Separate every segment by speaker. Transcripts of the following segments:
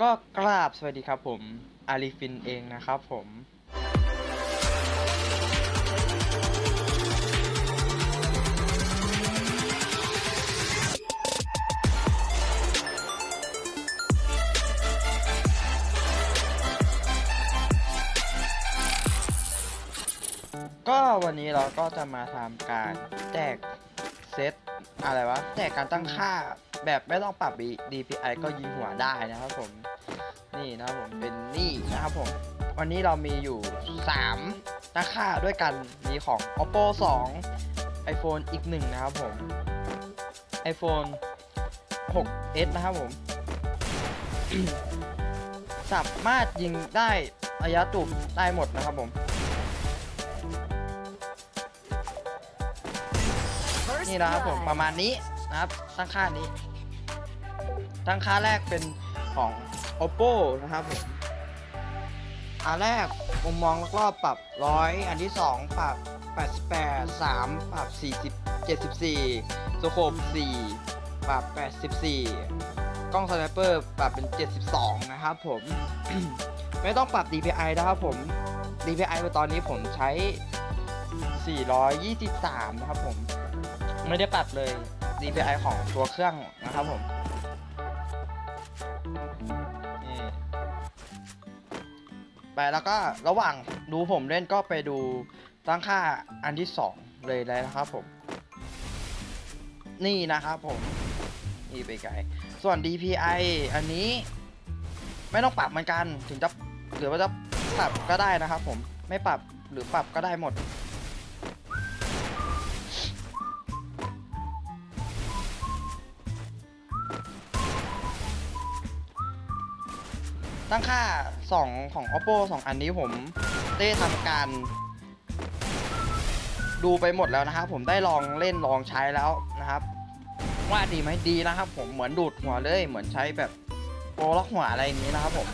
Speaker 1: ก็กราบสวัสดีครับผม อาริฟินเองนะครับผม ก็วันนี้เราก็จะมาทำการแจกเซตอะไรวะ แจกการตั้งค่า แบบไม่ต้องปรับ DPI ก็ยิงหัวได้นะครับผม นี่นะครับผมเป็นนี่นะครับผม วันนี้เรามีอยู่3ตั้งค่าด้วยกัน มีของ oppo 2 iphone อีกหนึ่งนะครับผม iphone 6s นะครับผม สามารถยิงได้ระยะจุบได้หมดนะครับผม นี่นะครับผมประมาณนี้นะครับตั้งค่านี้ ตั้งค่าแรกเป็นของ oppo นะครับผมอันแรกมุมมองรอบๆปรับร้อยอันที่ 2 ปรับ 88 3 ปรับ 40 74 สโคป 4 ปรับ 84 กล้องสไนเปอร์ปรับเป็น 72 นะครับผม ไม่ต้องปรับ DPI นะครับผม DPI ตอนนี้ผมใช้ 423 นะครับผม ไม่ได้ปรับเลย DPI ของตัวเครื่องนะครับผม นี่ไปแล้วก็ระหว่างดูผมเล่นก็ไปดูตั้งค่าอันที่2เลยเลยนะครับผม นี่นะครับผม นี่ไปไกล ส่วน DPI อันนี้ไม่ต้องปรับเหมือนกัน ถึงจะหรือว่าจะปรับก็ได้นะครับผม ไม่ปรับหรือปรับก็ได้หมด ตั้งค่า 2 ของ oppo 2 อันนี้ผมได้ทำการ ดูไปหมดแล้วนะครับ ผมได้ลองเล่นลองใช้แล้วนะครับ ว่าดีไหมดีนะครับ ผมเหมือนดูดหัวเลยเหมือนใช้แบบโปรล็อกหัวอะไรอย่างนี้นะครับผม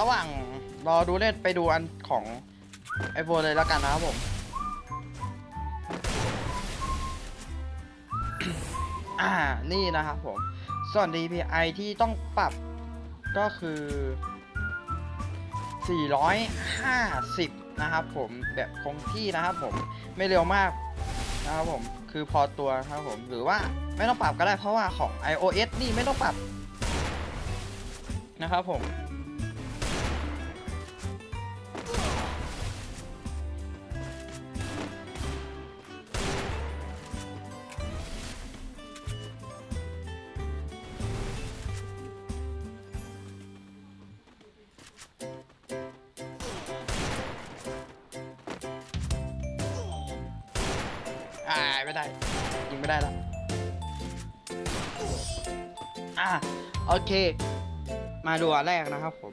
Speaker 1: ระหว่าง รอดูเล่นไปดูอันของ iPhone เลยแล้วกันนะครับผมอ่านี่นะครับผม ส่วน DPI ที่ต้องปรับก็คือ 450 นะครับผมแบบคงที่นะครับผมไม่เร็วมากนะครับผมคือพอตัวนะครับผมหรือว่าไม่ต้องปรับก็ได้เพราะว่าของ iOS นี่ไม่ต้องปรับนะครับผม อ่าโอเค มาดูอันแรกนะครับผม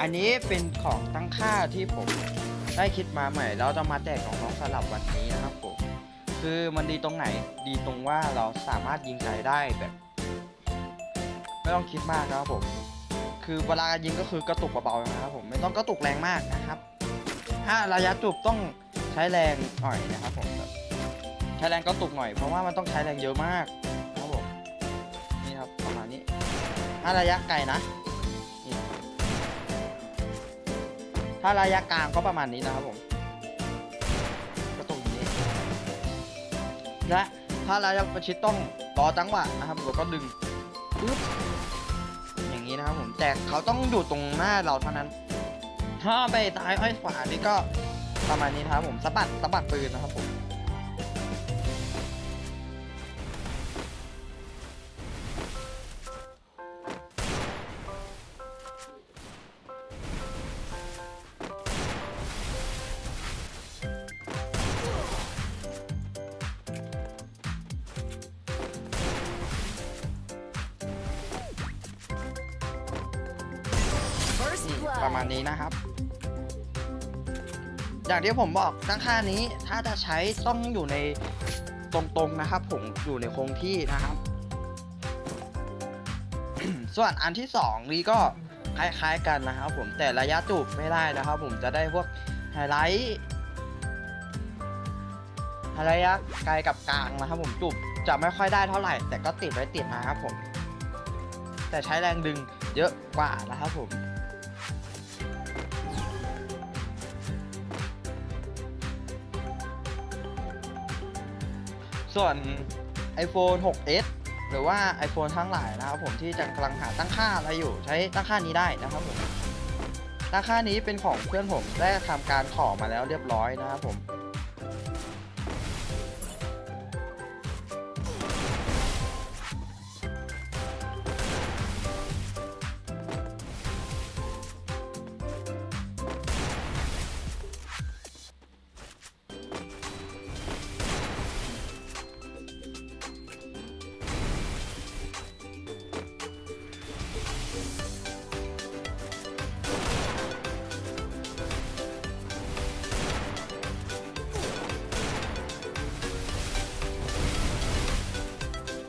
Speaker 1: อันนี้เป็นของตั้งค่าที่ผมได้คิดมาใหม่แล้วจะมาแจกของน้องสลับวันนี้นะครับผม คือมันดีตรงไหนดีตรงว่าเราสามารถยิงไกลได้แบบ ไม่ต้องคิดมากนะครับผม คือเวลายิงก็คือกระตุกเบาๆนะครับผมไม่ต้องกระตุกแรงมากนะครับถ้าระยะจูบต้องใช้แรงหน่อยนะครับผมใช้แรงก็ตุกหน่อยเพราะว่ามันต้องใช้แรงเยอะมาก ถ้าระยะไกลนะถ้าระยะกลางก็ประมาณนี้นะครับผมก็ตรงนี้และถ้าระยะประชิดต้องรอจังหวะนะครับแล้วก็ดึงปึ๊บอย่างนี้นะครับผมแต่เขาต้องอยู่ตรงหน้าเราเท่านั้น ถ้าไปซ้ายอ้อยขวานี่ก็ประมาณนี้นะครับผมสะบัดสะบัดปืนนะครับผม มาณนี้นะครับ อย่างที่ผมบอกตั้งค่านี้ถ้าจะใช้ต้องอยู่ในตรงๆนะครับ ผมอยู่ในคงที่นะครับ ส่วนอันที่สองนี้ก็คล้ายๆกันนะครับ ผมแต่ระยะจูบไม่ได้นะครับ ผมจะได้พวกไฮไลท์ระยะไกลกับกลางนะครับ ผมจูบจะไม่ค่อยได้เท่าไหร่ แต่ก็ติดไว้ติดนะครับผม แต่ใช้แรงดึงเยอะกว่านะครับผม ส่วน iPhone 6s หรือว่า iPhone ทั้งหลายนะครับผมที่จะกำลังหาตั้งค่าอะไรอยู่ใช้ตั้งค่านี้ได้นะครับผมตั้งค่านี้เป็นของเพื่อนผมได้ทำการขอมาแล้วเรียบร้อยนะครับผม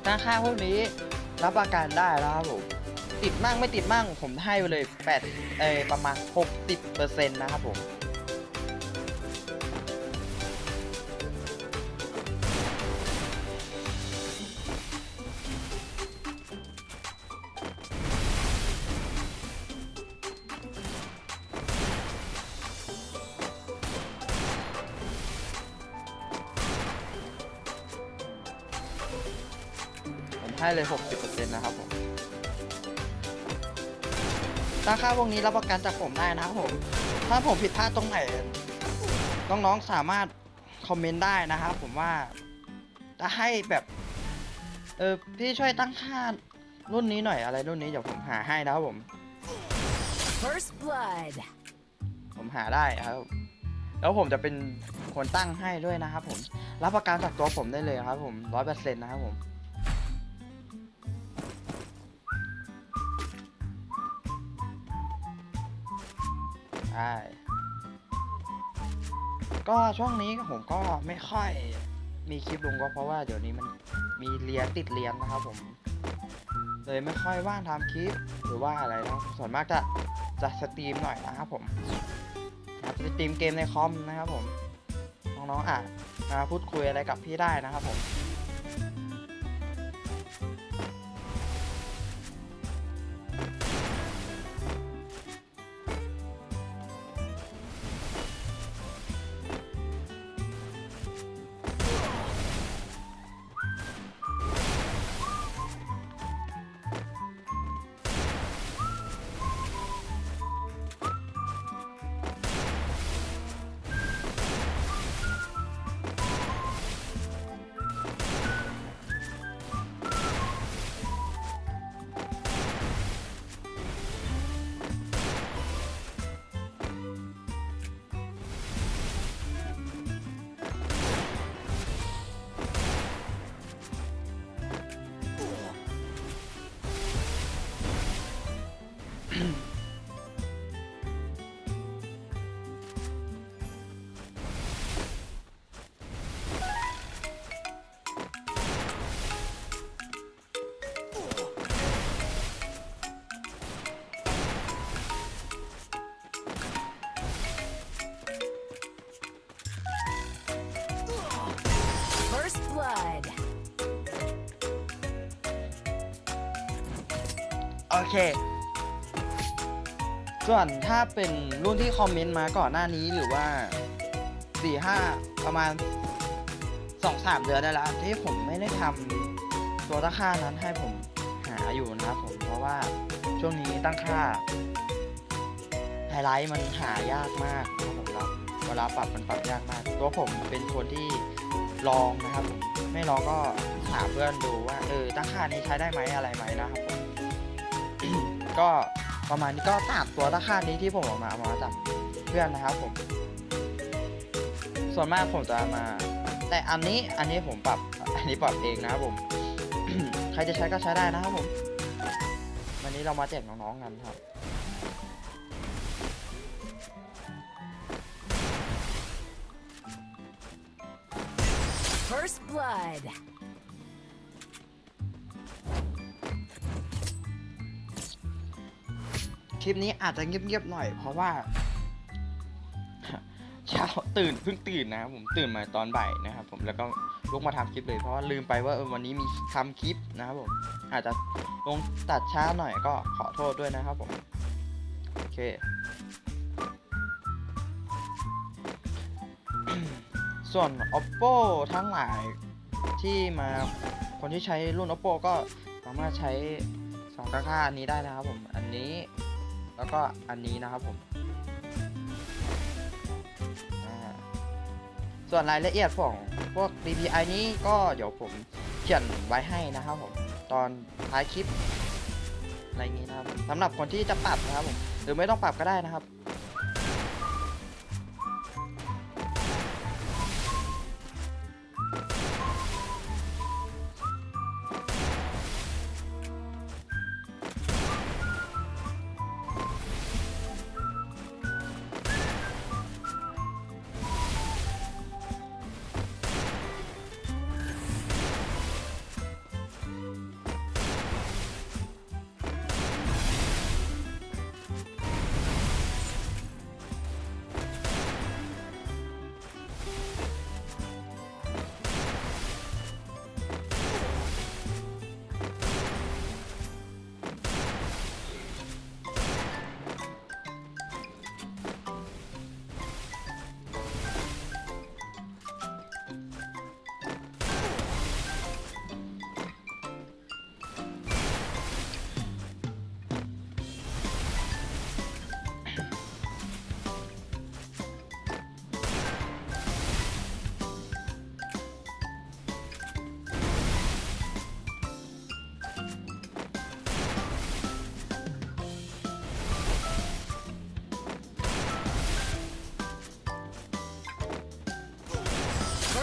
Speaker 1: ตั้งค่าพวกนี้รับประกันได้แล้วครับผมติดมั่งไม่ติดมั่งผมให้ไปเลย8เออประมาณ 60%นะครับผม ให้เลย 60%นะครับผมราคาพวกนี้รับประกันจากผมได้นะครับผม ถ้าผมผิดพลาดตรงไหนน้องๆสามารถคอมเมนต์ได้นะครับผมว่าจะให้แบบเออพี่ช่วยตั้งค่ารุ่นนี้หน่อยอะไรรุ่นนี้เดี๋ยวผมหาให้นะครับผม
Speaker 2: First blood.
Speaker 1: ผมหาได้ครับ แล้วผมจะเป็นคนตั้งให้ด้วยนะครับผม รับประกันจากตัวผมได้เลยครับผมร้อยเปอร์เซ็นต์นะครับผม ช่ ก็ช่วงนี้ผมก็ไม่ค่อยมีคลิปลงก็เพราะว่าเดี๋ยวนี้มันมีเรียนติดเรียนนะครับผม เลยไม่ค่อยว่างทำคลิปหรือว่าอะไรนะส่วนมากจะจะสตรีมหน่อยนะครับผมครับสตรีมเกมในคอมนะครับผมน้องๆอะมาพูดคุยอะไรกับพี่ได้นะครับผม โอเค ส่วนถ้าเป็นรุ่นที่คอมเมนต์มาก่อนหน้านี้หรือว่าสี่ห้าประมาณสองสามเดือนได้แล้วที่ผมไม่ได้ทำตัวตั้งค่านั้นให้ผมหาอยู่นะครับผมเพราะว่าช่วงนี้ตั้งค่าไฮไลท์มันหายากมากนะครับผมแล้วเวลาปรับมันปรับยากมาก ตัวผมเป็นคนที่ลองนะครับผมไม่ลองก็ถามเพื่อนดูว่าเออตั้งค่านี้ใช้ได้ไหมอะไรไหมนะครับผม ก็ประมาณนี้ก็ตามตัวราคานี้ที่ผมออกมาเอามาจากเพื่อนนะครับผม ส่วนมากผมจะมา แต่อันนี้อันนี้ผมปรับอันนี้ปรับเองนะครับผม ใครจะใช้ก็ใช้ได้นะครับผม วันนี้เรามาแจกน้องๆกันครับ
Speaker 2: First blood.
Speaker 1: ลิปนี้อาจจะเงียบๆหน่อย เพราะว่าเช้าตื่นเพิ่งตื่นนะครับผมตื่นมาตอนบ่ายนะครับ ผมแล้วก็ลุกมาทำคลิปเลยเพราะว่าลืมไปว่าวันนี้มีทำคลิปนะครับผมอาจจะลงตัดช้าหน่อยก็ขอโทษด้วยนะครับผมโอเคส่วน oppo ทั้งหลายที่มาคนที่ใช้รุ่น oppo ก็สามารถใช้สองตะกร้าอันนี้ได้นะครับผม อันนี้ แล้วก็อันนี้นะครับผม ส่วนรายละเอียดของพวก DPI นี้ก็เดี๋ยวผมเขียนไว้ให้นะครับผม ตอนท้ายคลิปอะไรงนี้นะครับสำหรับคนที่จะปรับนะครับผม หรือไม่ต้องปรับก็ได้นะครับ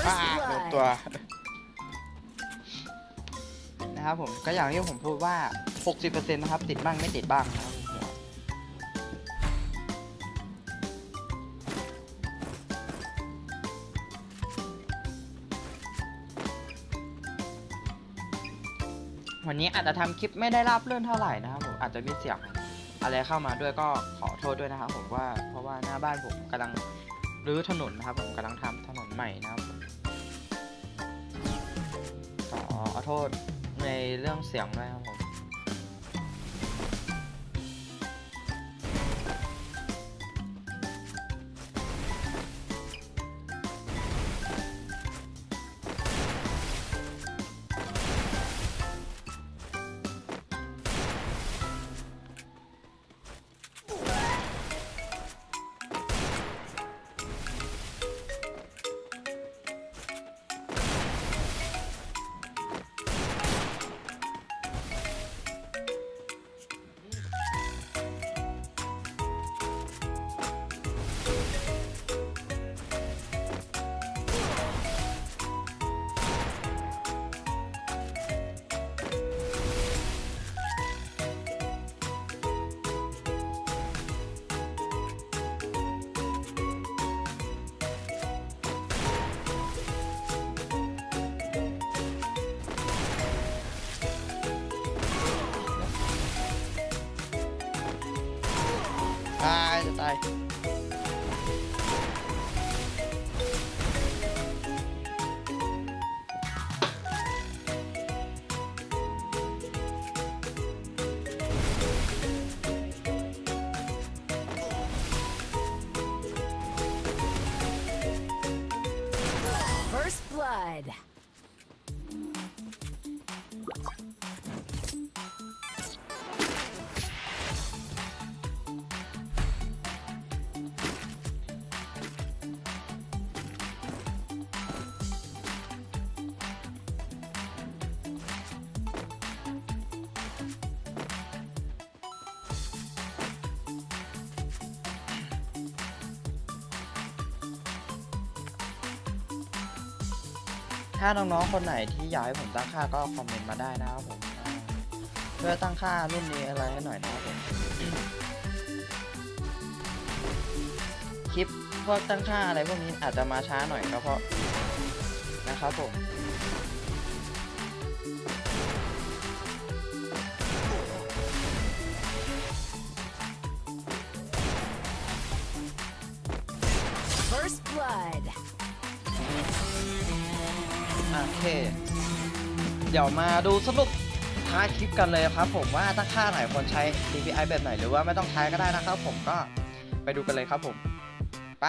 Speaker 1: อ่าโดนตัว นะครับผมก็อย่างที่ผมพูดว่า 60%นะครับ ติดบ้างไม่ติดบ้างนะครับวันนี้อาจจะทำคลิปไม่ได้ราบเรื่อนเท่าไหร่นะครับผมอาจจะมีเสียงอะไรเข้ามาด้วยก็ขอโทษด้วยนะครับผมว่าเพราะว่าหน้าบ้านผมกำลังรื้อถนนนะครับผมกำลังทำถนนใหม่นะครับ โทษในเรื่องเสียงด้วย ตายจะตาย ถ้าน้องๆคนไหนที่อยากให้ผมตั้งค่าก็คอมเมนต์มาได้นะครับผมเพื่อตั้งค่ารุ่นนี้อะไรให้หน่อยนะครับผมคลิปพวกตั้งค่าอะไรพวกนี้อาจจะมาช้าหน่อยก็เพราะนะครับผม เค เดี๋ยวมาดูสรุปท้ายคลิปกันเลยครับ ผมว่าตั้งค่าไหนควรใช้ DPI แบบไหนหรือว่าไม่ต้องใช้ก็ได้นะครับ ผมก็ไปดูกันเลยครับผม ไป